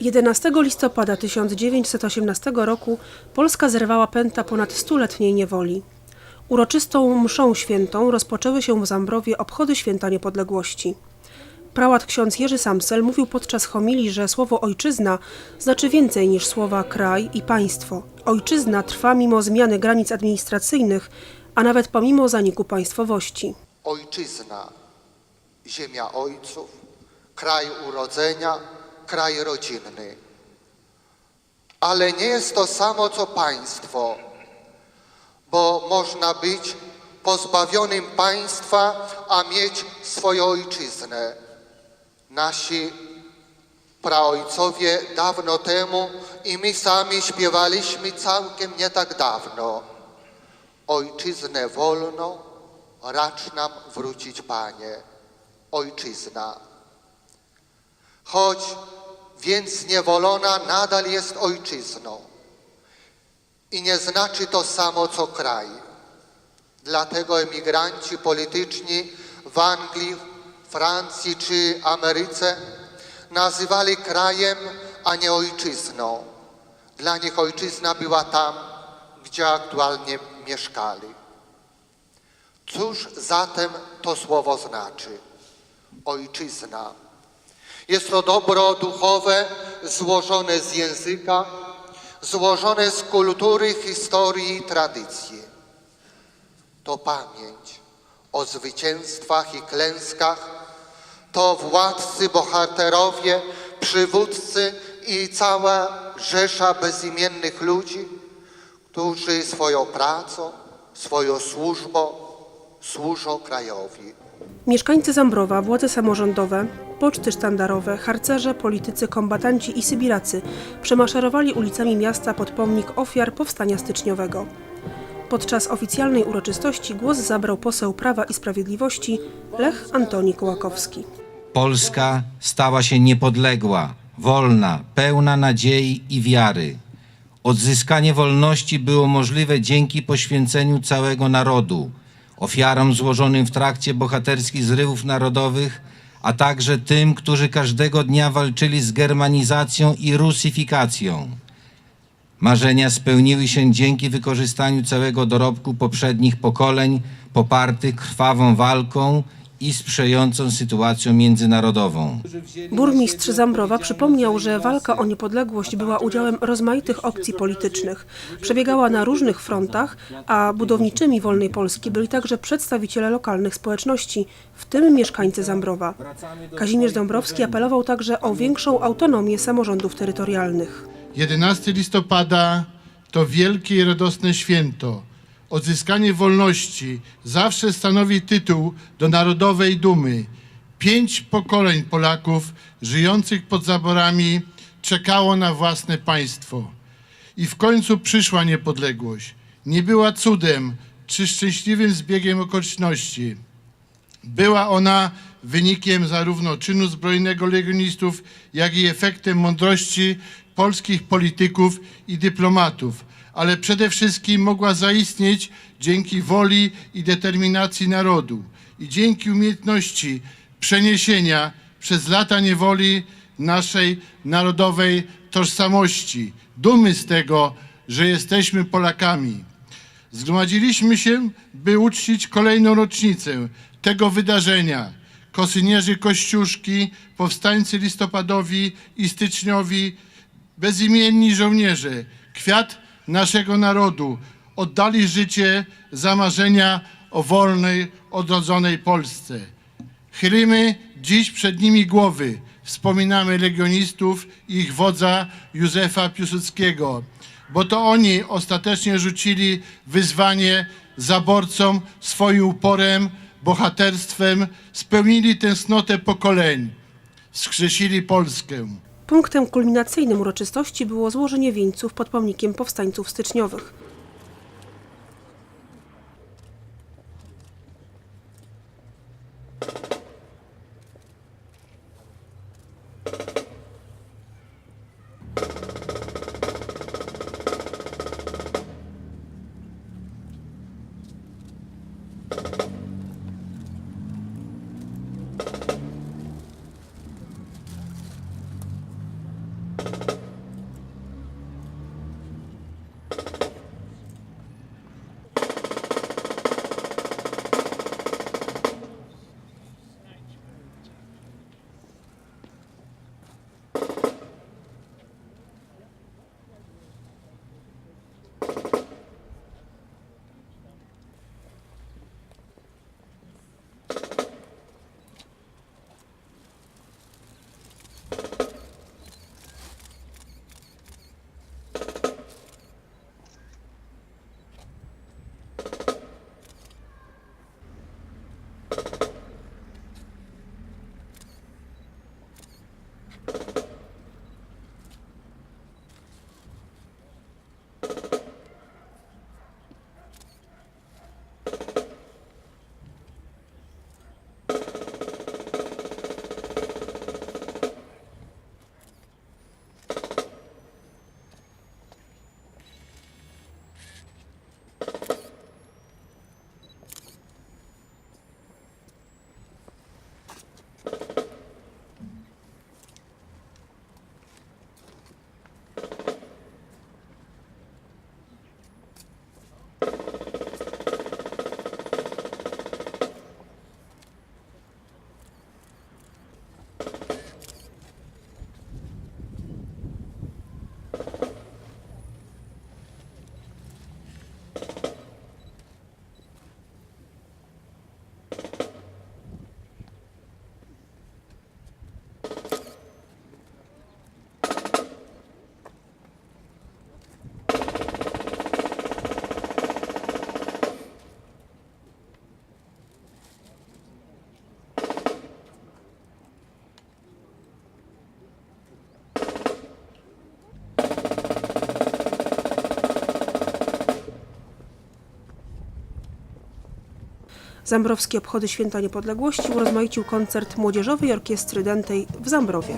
11 listopada 1918 roku Polska zerwała pęta ponad stuletniej niewoli. Uroczystą mszą świętą rozpoczęły się w Zambrowie obchody święta niepodległości. Prałat ksiądz Jerzy Samsel mówił podczas homilii, że słowo ojczyzna znaczy więcej niż słowa kraj i państwo. Ojczyzna trwa mimo zmiany granic administracyjnych, a nawet pomimo zaniku państwowości. Ojczyzna, ziemia ojców, kraj urodzenia, kraj rodzinny. Ale nie jest to samo co państwo, bo można być pozbawionym państwa, a mieć swoją ojczyznę. Nasi praojcowie dawno temu i my sami śpiewaliśmy całkiem nie tak dawno. Ojczyznę wolną racz nam wrócić, Panie, Ojczyzna. Choć więc zniewolona nadal jest Ojczyzną i nie znaczy to samo co kraj. Dlatego emigranci polityczni w Anglii, Francji czy Ameryce nazywali krajem, a nie ojczyzną. Dla nich ojczyzna była tam, gdzie aktualnie mieszkali. Cóż zatem to słowo znaczy? Ojczyzna. Jest to dobro duchowe złożone z języka, złożone z kultury, historii i tradycji. To pamięć o zwycięstwach i klęskach, to władcy, bohaterowie, przywódcy i cała rzesza bezimiennych ludzi, którzy swoją pracą, swoją służbą służą krajowi. Mieszkańcy Zambrowa, władze samorządowe, poczty sztandarowe, harcerze, politycy, kombatanci i sybiracy przemaszerowali ulicami miasta pod pomnik ofiar powstania styczniowego. Podczas oficjalnej uroczystości głos zabrał poseł Prawa i Sprawiedliwości Lech Antoni Kołakowski. Polska stała się niepodległa, wolna, pełna nadziei i wiary. Odzyskanie wolności było możliwe dzięki poświęceniu całego narodu, ofiarom złożonym w trakcie bohaterskich zrywów narodowych, a także tym, którzy każdego dnia walczyli z germanizacją i rusyfikacją. Marzenia spełniły się dzięki wykorzystaniu całego dorobku poprzednich pokoleń, popartych krwawą walką i sprzyjającą sytuacją międzynarodową. Burmistrz Zambrowa przypomniał, że walka o niepodległość była udziałem rozmaitych opcji politycznych. Przebiegała na różnych frontach, a budowniczymi wolnej Polski byli także przedstawiciele lokalnych społeczności, w tym mieszkańcy Zambrowa. Kazimierz Dąbrowski apelował także o większą autonomię samorządów terytorialnych. 11 listopada to wielkie i radosne święto. Odzyskanie wolności zawsze stanowi tytuł do narodowej dumy. Pięć pokoleń Polaków żyjących pod zaborami czekało na własne państwo. I w końcu przyszła niepodległość. Nie była cudem czy szczęśliwym zbiegiem okoliczności. Była ona wynikiem zarówno czynu zbrojnego legionistów, jak i efektem mądrości polskich polityków i dyplomatów, ale przede wszystkim mogła zaistnieć dzięki woli i determinacji narodu i dzięki umiejętności przeniesienia przez lata niewoli naszej narodowej tożsamości, dumy z tego, że jesteśmy Polakami. Zgromadziliśmy się, by uczcić kolejną rocznicę tego wydarzenia. Kosynierzy Kościuszki, powstańcy listopadowi i styczniowi, bezimienni żołnierze, kwiat naszego narodu, oddali życie za marzenia o wolnej, odrodzonej Polsce. Chylimy dziś przed nimi głowy, wspominamy legionistów i ich wodza Józefa Piłsudskiego, bo to oni ostatecznie rzucili wyzwanie zaborcom swoim uporem, bohaterstwem, spełnili tęsknotę pokoleń, wskrzesili Polskę. Punktem kulminacyjnym uroczystości było złożenie wieńców pod pomnikiem powstańców styczniowych. Zambrowskie obchody Święta Niepodległości urozmaicił koncert Młodzieżowej Orkiestry Dętej w Zambrowie.